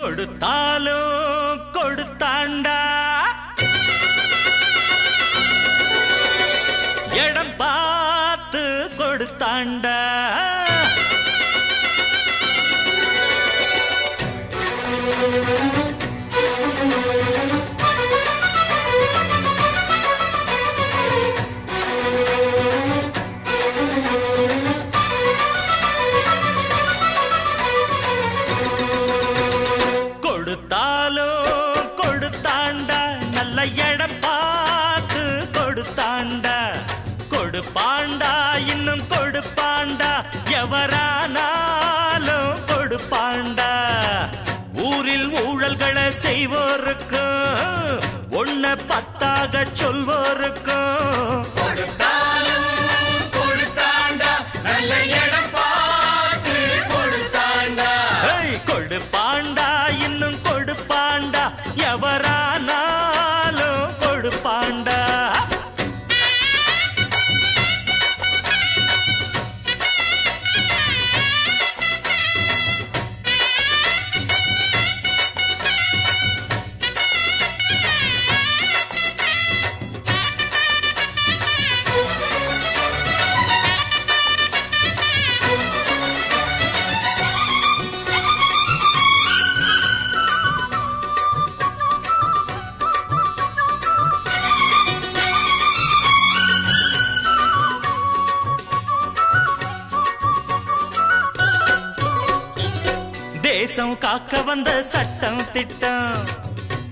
கொடுத்தாலும் கொடுத்தாண்டா? இடம் பார்த்து கொடுத்தாண்டா? கொடுப்பாண்டா இன்னும் கொடுப்பாண்டா எவரானாலும் கொடுப்பாண்டா. ஊரில் ஊழல்களை செய்வோருக்கும் ஒன்ன பத்தாக சொல்வோருக்கும் தேசம் காக்க வந்த சட்டம் திட்டம்.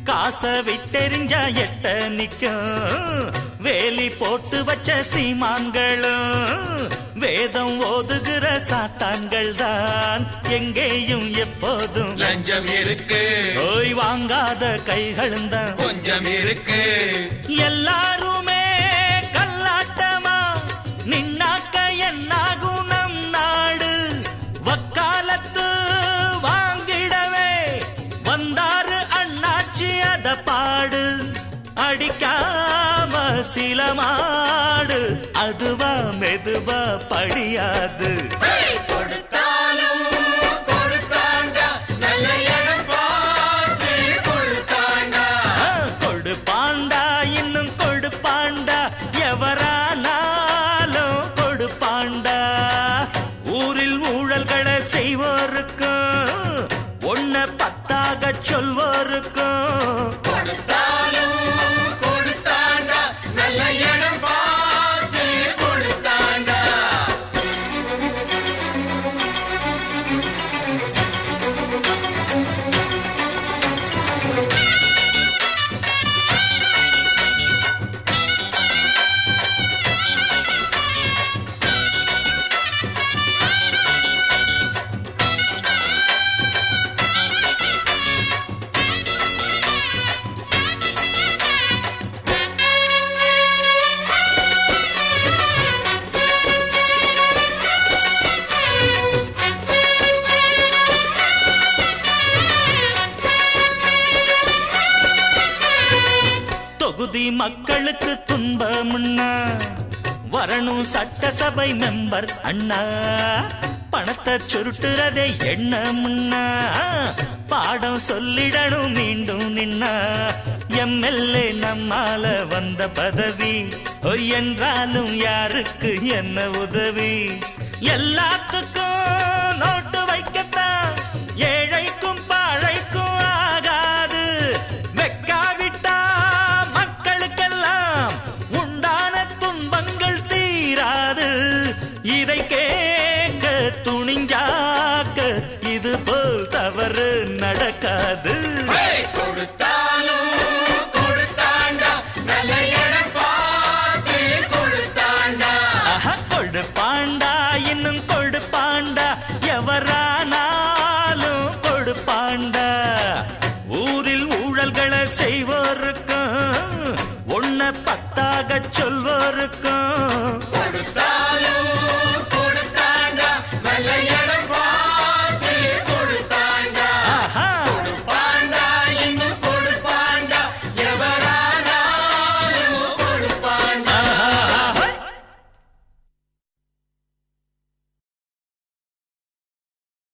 காச விட்டெறிஞ்சா எட்ட நிக்கும் வேலி போட்டு வச்ச சீமான்களும். வேதம் ஓதுகிற சாத்தான்கள் தான் எங்கேயும் எப்போதும். லஞ்சம் இருக்கு. ஓய் வாங்காத கைகளும் தான் கொஞ்சம் இருக்கு. எல்லாருமே அடிக்காம சில மாடு அதுவா மெதுவா படியாது. கொடுத்தாலும் தொகுதி மக்களுக்கு துன்பம்னா வரணும் சட்டசபை மெம்பர் அண்ணா. பணத்தை சுருட்டுறதே எண்ணம்னா பாடம் சொல்லிடணும் மீண்டும் நின்னா. எம்எல்ஏ நம்மால வந்த பதவி ஒய் என்றாலும் யாருக்கு என்ன உதவி? எல்லாத்துக்கும் நோட்டு ஊரில் ஊழல்களை செய்வோருக்கும் ஒன்ன பத்தாக சொல்வோருக்கும்